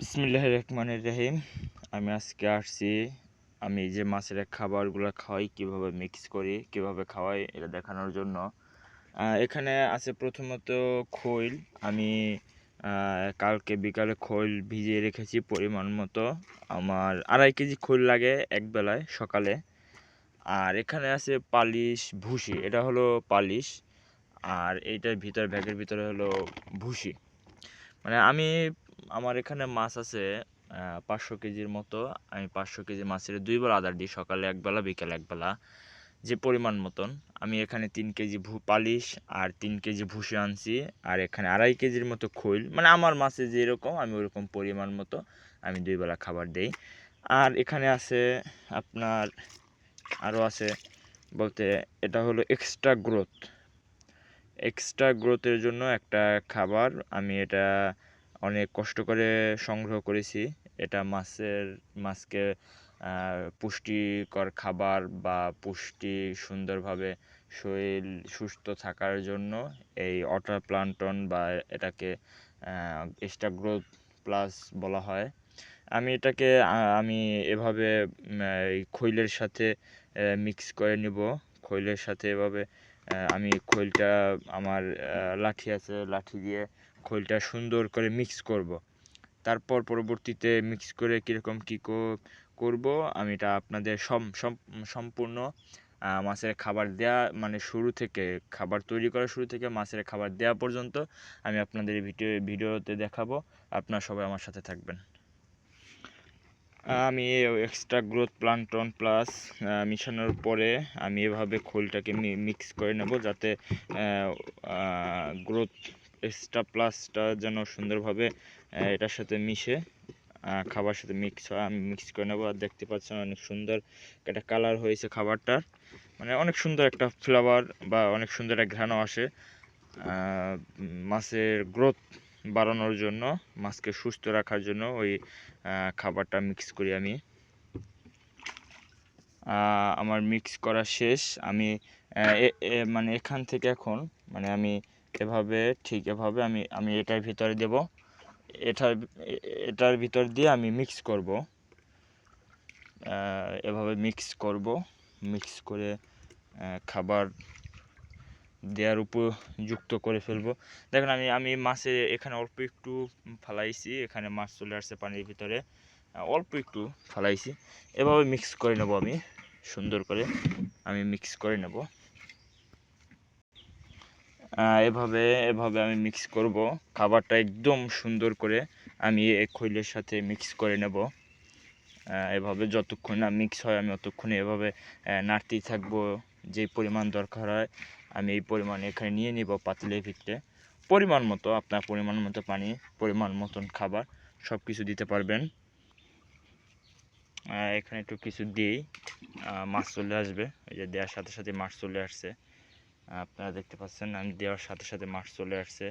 বিসমিল্লাহ রহমানের রহিম। আমি আজকে আসছি, আমি যে মাছের খাবারগুলো খাওয়াই, কীভাবে মিক্স করি, কীভাবে খাওয়াই, এটা দেখানোর জন্য। এখানে আছে প্রথমত খৈল। আমি কালকে বিকালে খৈল ভিজিয়ে রেখেছি পরিমাণ মতো। আমার আড়াই কেজি খৈল লাগে এক বেলায় সকালে। আর এখানে আছে পালিশ ভুসি, এটা হলো পালিশ। আর এইটার ভিতর, ব্যাগের ভিতরে হলো ভুসি। মানে আমি আমার এখানে মাছ আছে পাঁচশো কেজির মতো। আমি পাঁচশো কেজি মাছের দুইবার আদার দিই, সকালে একবেলা বিকেলে একবেলা যে পরিমাণ মতন। আমি এখানে তিন কেজি ভু, পালিশ আর তিন কেজি ভুসি আনছি, আর এখানে আড়াই কেজির মতো খৈল। মানে আমার মাছে যেরকম, আমি ওরকম পরিমাণ মতো আমি দুই বেলা খাবার দেই। আর এখানে আছে আপনার আরও আছে বলতে, এটা হলো এক্সট্রা গ্রোথ এক্সট্রা গ্রোথের জন্য একটা খাবার, আমি এটা অনেক কষ্ট করে সংগ্রহ করেছি। এটা মাছের, মাছকে পুষ্টিকর খাবার বা পুষ্টি সুন্দরভাবে শরীর সুস্থ থাকার জন্য এই অটার প্লান্টন বা এটাকে এক্সট্রা গ্রোথ প্লাস বলা হয়। আমি এটাকে আমি এভাবে খৈলের সাথে মিক্স করে নিব। খৈলের সাথে এভাবে আমি খৈলটা আমার লাঠি আছে, লাঠি দিয়ে খৈলটা সুন্দর করে মিক্স করব। তারপর পরবর্তীতে মিক্স করে কীরকম কী করব, আমি এটা আপনাদের সম্পূর্ণ মাছের খাবার দেয়া মানে শুরু থেকে, খাবার তৈরি করা শুরু থেকে মাছের খাবার দেওয়া পর্যন্ত আমি আপনাদের ভিডিও, ভিডিওতে দেখাবো আপনারা সবাই আমার সাথে থাকবেন আমি এক্সট্রা গ্রোথ প্লান্টন প্লাস মিশানোর পরে আমি এভাবে খোলটাকে মিক্স করে নেব যাতে গ্রোথ এক্সট্রা প্লাসটা যেন সুন্দরভাবে এটার সাথে মিশে খাবার সাথে মিক্স হয়। আমি মিক্স করে নেব। আর দেখতে পাচ্ছেন অনেক সুন্দর একটা কালার হয়েছে খাবারটার। মানে অনেক সুন্দর একটা ফ্লেভার বা অনেক সুন্দর একটা ঘ্রাণও আসে। মাছের গ্রোথ বাড়ানোর জন্য, মাছকে সুস্থ রাখার জন্য ওই খাবারটা মিক্স করি আমি। আমার মিক্স করা শেষ। আমি মানে এখান থেকে এখন মানে আমি এভাবে, ঠিক এভাবে আমি আমি এটার ভিতরে দেব। এটার এটার ভিতর দিয়ে আমি মিক্স করব। এভাবে মিক্স করব। মিক্স করে খাবার দেওয়ার উপযুক্ত করে ফেলব। দেখেন, আমি আমি মাছে এখানে অল্প একটু ফালাইছি। এখানে মাছ চলে আসছে পানির ভিতরে। অল্প একটু ফালাইছি। এভাবে মিক্স করে নেব আমি। সুন্দর করে আমি মিক্স করে নেব। এভাবে এভাবে আমি মিক্স করব। খাবারটা একদম সুন্দর করে আমি এই খৈলের সাথে মিক্স করে নেব। এভাবে যতক্ষণ না মিক্স হয়, আমি অতক্ষণে এভাবে নাড়তেই থাকব। যে পরিমাণ দরকার হয়, আমি এই পরিমাণ এখানে নিয়ে নিব পাতিলের ভিতরে। পরিমাণ মতো, আপনার পরিমাণ মতো পানি, পরিমাণ মতন খাবার সব কিছু দিতে পারবেন। এখানে একটু কিছু দিই মাছ চলে আসবে। ওই যে দেওয়ার সাথে সাথে মাছ চলে আসছে। আপনারা দেখতে পাচ্ছেন আমি দেওয়ার সাথে সাথে মাছ চলে আসছে।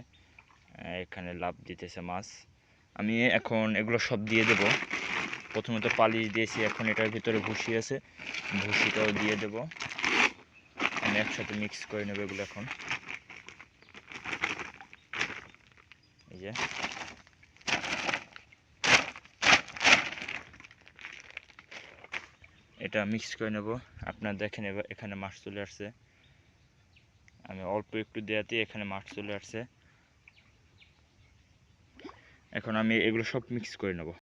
এখানে লাভ দিতেছে মাছ। আমি এখন এগুলো সব দিয়ে দেব। প্রথমত পালিশ দিয়েছি, এখন এটার ভিতরে ভুসি আছে। ভুসিটাও দিয়ে দেব। আমি একসাথে মিক্স করে নেব এগুলো এখন। এই যে। এটা মিক্স করে নেব। আপনারা দেখেন এবার এখানে মাছ চলে আসছে। আমি অল্প একটু দেওয়াতে এখানে মাছ চলে আসছে। এখন আমি এগুলো সব মিক্স করে নেব।